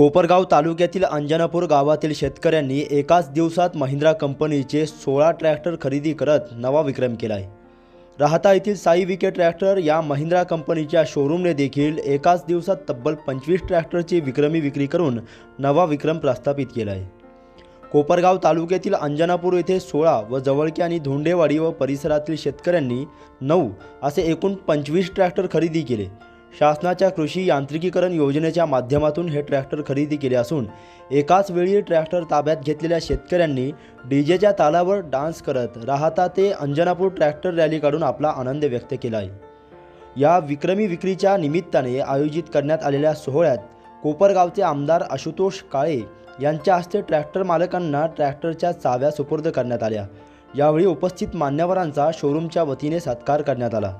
कोपरगाव तालुक्यातील अंजनापूर गावातील शेतकऱ्यांनी एकाच दिवसात महिंद्रा कंपनीचे सोळा ट्रॅक्टर खरेदी करत नवा विक्रम केला आहे राहता येथील साई विके ट्रॅक्टर या महिंद्रा कंपनीच्या शोरूमने देखील एकाच दिवसात तब्बल पंचवीस ट्रॅक्टरची विक्रमी विक्री करून नवा विक्रम प्रस्थापित केला आहे कोपरगाव तालुक्यातील अंजनापूर येथे सोळा व जवळके आणि धोंडेवाडी व परिसरातील शेतकऱ्यांनी नऊ असे एकूण पंचवीस ट्रॅक्टर खरेदी केले. शासनाच्या कृषी यांत्रिकीकरण योजनेच्या माध्यमातून हे ट्रॅक्टर खरेदी केले असून एकाच वेळी ट्रॅक्टर ताब्यात घेतलेल्या शेतकऱ्यांनी डीजेच्या तालावर डान्स करत राहता ते अंजनापूर ट्रॅक्टर रॅली काढून आपला आनंद व्यक्त केला आहे या विक्रमी विक्रीच्या निमित्ताने आयोजित करण्यात आलेल्या सोहळ्यात कोपरगावचे आमदार आशुतोष काळे यांच्या हस्ते ट्रॅक्टर मालकांना ट्रॅक्टरच्या चाव्या सुपूर्द करण्यात आल्या. यावेळी उपस्थित मान्यवरांचा शोरूमच्या वतीने सत्कार करण्यात आला.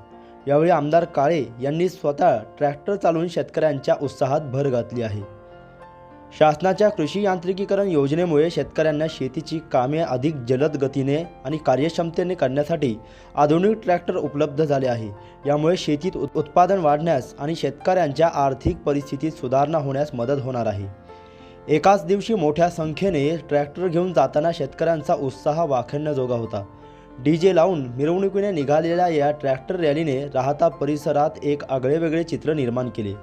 यावेळी आमदार काळे यांनी स्वतः ट्रॅक्टर चालवून शेतकऱ्यांच्या उत्साहात भर घातली आहे. शासनाच्या कृषी यांत्रिकीकरण योजनेमुळे शेतकऱ्यांना शेतीची कामे अधिक जलद गतीने आणि कार्यक्षमतेने करण्यासाठी आधुनिक ट्रॅक्टर उपलब्ध झाले आहे. यामुळे शेतीत उत्पादन वाढण्यास आणि शेतकऱ्यांच्या आर्थिक परिस्थितीत सुधारणा होण्यास मदत होणार आहे. एकाच दिवशी मोठ्या संख्येने ट्रॅक्टर घेऊन जाताना शेतकऱ्यांचा उत्साह वाखण्याजोगा होता. डी जे लावून मिरवणुकीने निघालेल्या या ट्रॅक्टर रॅलीने राहता परिसरात एक आगळेवेगळे चित्र निर्माण केले.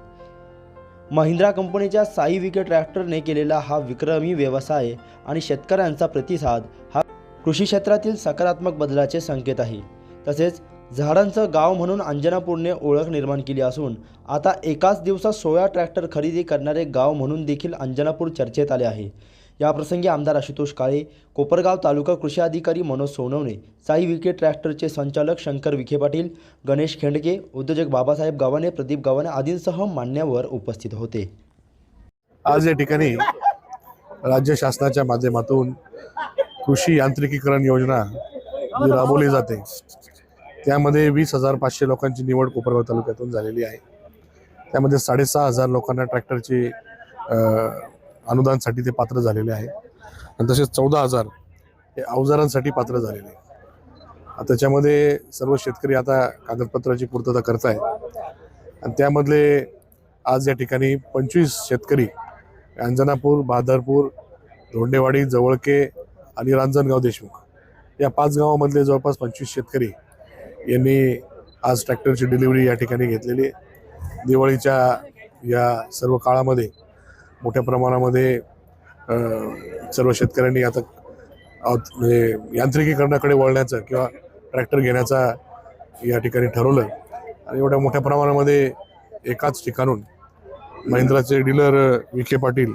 महिंद्रा कंपनीच्या साई विके ट्रॅक्टरने केलेला हा विक्रमी व्यवसाय आणि शेतकऱ्यांचा प्रतिसाद हा कृषी क्षेत्रातील सकारात्मक बदलाचे संकेत आहे. तसेच झाडांचं गाव म्हणून अंजनापूरने ओळख निर्माण केली असून आता एकाच दिवसात सोळा ट्रॅक्टर खरेदी करणारे गाव म्हणून देखील अंजनापूर चर्चेत आले आहे. याप्रसंगी आमदार आशुतोष काळे कोपरगाव तालुका कृषी अधिकारी मनोज सोनवणे साई विखे ट्रॅक्टरचे संचालक शंकर विखे पाटील गणेश खेंडके उद्योजक बाबासाहेब गावाने प्रदीप गावाने आदींसह मान्यवर उपस्थित होते. आज या ठिकाणी राज्य शासनाच्या माध्यमातून कृषी यांत्रिकीकरण योजना जी राबवली जाते. त्यामध्ये वीस हजार पाचशे लोकांची निवड कोपरगाव तालुक्यातून झालेली आहे. त्यामध्ये साडेसहा हजार लोकांना ट्रॅक्टरची अनुदानसाठी ते पात्र झालेले आहे. आणि तसेच चौदा हजार हे अवजारांसाठी पात्र झालेले आहे. त्याच्यामध्ये सर्व शेतकरी आता कागदपत्राची पूर्तता करत आहेत आणि त्यामधले आज या ठिकाणी पंचवीस शेतकरी अंजनापूर बहादरपूर धोंडेवाडी जवळके आणि रांजणगाव देशमुख या पाच गावामधले जवळपास पंचवीस शेतकरी यांनी आज ट्रॅक्टरची डिलिव्हरी या ठिकाणी घेतलेली आहे. दिवाळीच्या या सर्व काळामध्ये मोठ्या प्रमाणामध्ये सर्व शेतकऱ्यांनी आता म्हणजे यांत्रिकीकरणाकडे वळण्याचं किंवा ट्रॅक्टर घेण्याचा या ठिकाणी ठरवलं. आणि एवढ्या मोठ्या प्रमाणामध्ये एकाच ठिकाणून महिंद्राचे डीलर विखे पाटील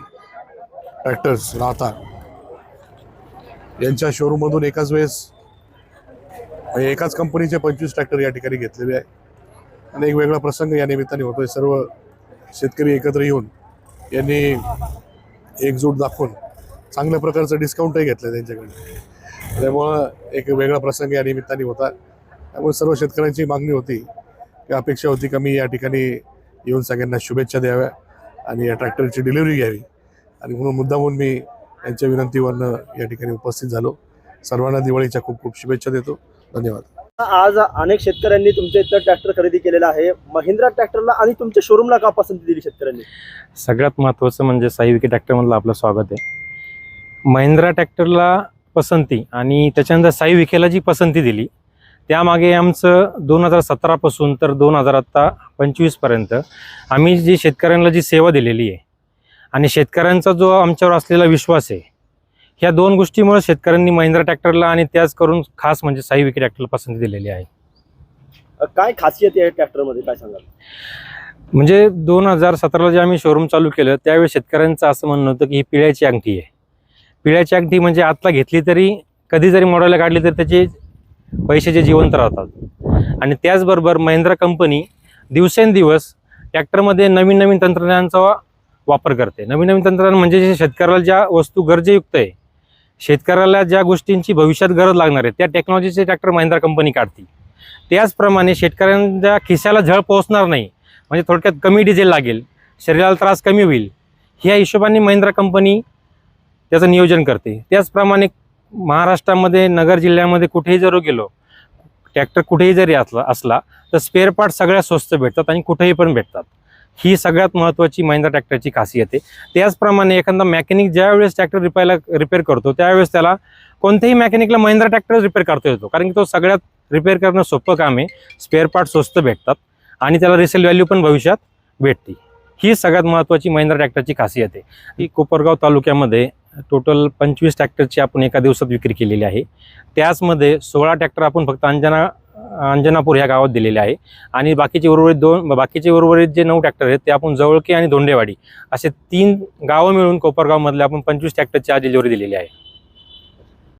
ट्रॅक्टर्स राहता यांच्या शोरूममधून एकाच वेळेस म्हणजे एकाच कंपनीचे पंचवीस ट्रॅक्टर या ठिकाणी घेतलेले आहे. आणि एक वेगळा प्रसंग या निमित्ताने होतोय. सर्व शेतकरी एकत्र येऊन यांनी एकजूट दाखवून चांगल्या प्रकारचं डिस्काउंटही घेतलं त्यांच्याकडे त्यामुळं एक वेगळा प्रसंग या निमित्ताने होता. त्यामुळे सर्व शेतकऱ्यांची मागणी होती की अपेक्षा होती का मी या ठिकाणी येऊन सगळ्यांना शुभेच्छा द्याव्या आणि या ट्रॅक्टरची डिलिव्हरी घ्यावी. आणि म्हणून मुद्दामून मी यांच्या विनंतीवरनं या ठिकाणी उपस्थित झालो. सर्वांना दिवाळीच्या खूप खूप शुभेच्छा देतो. धन्यवाद. आज अनेक शेतकऱ्यांनी तुमच्या इथं ट्रॅक्टर खरेदी केलेला आहे. महिंद्रा ट्रॅक्टरला आणि तुमच्या शोरूमला का पसंती दिली शेतकऱ्यांनी? सगळ्यात महत्त्वाचं म्हणजे साई विके ट्रॅक्टरमधलं आपलं स्वागत आहे. महिंद्रा ट्रॅक्टरला पसंती आणि त्याच्यानंतर साई विखेला जी पसंती दिली त्यामागे आमचं दोन हजार सतरापासून तर दोन हजार आत्ता पंचवीसपर्यंत आम्ही जी शेतकऱ्यांना जी सेवा दिलेली आहे आणि शेतकऱ्यांचा जो आमच्यावर असलेला विश्वास आहे ह्या दोन गोष्टीमुळे शेतकऱ्यांनी महिंद्रा ट्रॅक्टरला आणि त्याच करून खास म्हणजे साई विके ट्रॅक्टरला पसंती दिलेली आहे. काय खासियत आहे ट्रॅक्टरमध्ये? काय सांगाल? म्हणजे दोन हजार सतराला जे आम्ही शोरूम चालू केलं त्यावेळी शेतकऱ्यांचं असं म्हणणं होतं की ही पिळ्याची अंगठी आहे. पिळ्याची अंगठी म्हणजे आत्ता घेतली तरी कधी जरी मॉडेलला काढली तर त्याचे पैशाचे जिवंत राहतात. आणि त्याचबरोबर महिंद्रा कंपनी दिवसेंदिवस ट्रॅक्टरमध्ये नवीन नवीन तंत्रज्ञानाचा वापर करते. नवीन नवीन तंत्रज्ञान म्हणजे जे शेतकऱ्याला ज्या वस्तू गरजेयुक्त आहे शेतकऱ्याला ज्या गोष्टींची भविष्यात गरज लागणार आहे त्या टेक्नॉलॉजीचे ट्रॅक्टर महिंद्रा कंपनी काढते त्याचप्रमाणे शेतकऱ्यांच्या खिशाला झळ पोहोचणार नाही म्हणजे थोडक्यात कमी डिझेल लागेल शरीराला त्रास कमी होईल ह्या हिशोबाने महिंद्रा कंपनी त्याचं नियोजन करते. त्याचप्रमाणे महाराष्ट्रामध्ये नगर जिल्ह्यामध्ये कुठेही जर गेलो ट्रॅक्टर कुठेही जरी असला असला तर स्पेअर पार्ट सगळ्यात स्वस्त भेटतात आणि कुठेही पण भेटतात. ही सगळ्यात महत्त्वाची महिंद्रा ट्रॅक्टरची खासियत आहे. त्याचप्रमाणे एखादा मेकॅनिक ज्यावेळेस ट्रॅक्टर रिपेअरला रिपेअर करतो त्यावेळेस त्याला कोणत्याही मेकॅनिकला महिंद्रा ट्रॅक्टर रिपेअर करता येतो. कारण की तो सगळ्यात रिपेअर करणं सोपं काम आहे. स्पेअर पार्ट स्वस्त भेटतात आणि त्याला रिसेल व्हॅल्यू पण भविष्यात भेटते. ही सगळ्यात महत्त्वाची महिंद्रा ट्रॅक्टरची खासियत आहे. ही कोपरगाव तालुक्यामध्ये टोटल पंचवीस ट्रॅक्टरची आपण एका दिवसात विक्री केलेली आहे. त्याचमध्ये सोळा ट्रॅक्टर आपण फक्त अंजना अंजनापूर ह्या गावात दिलेले आहे. आणि बाकीचे उर्वरित दोन बाकीचे उर्वरित जे नऊ ट्रॅक्टर आहेत ते आपण जवळके आणि धोंडेवाडी असे तीन गावं मिळून कोपरगावमधले आपण पंचवीस ट्रॅक्टरची आज डिलिव्हरी दिलेली आहे.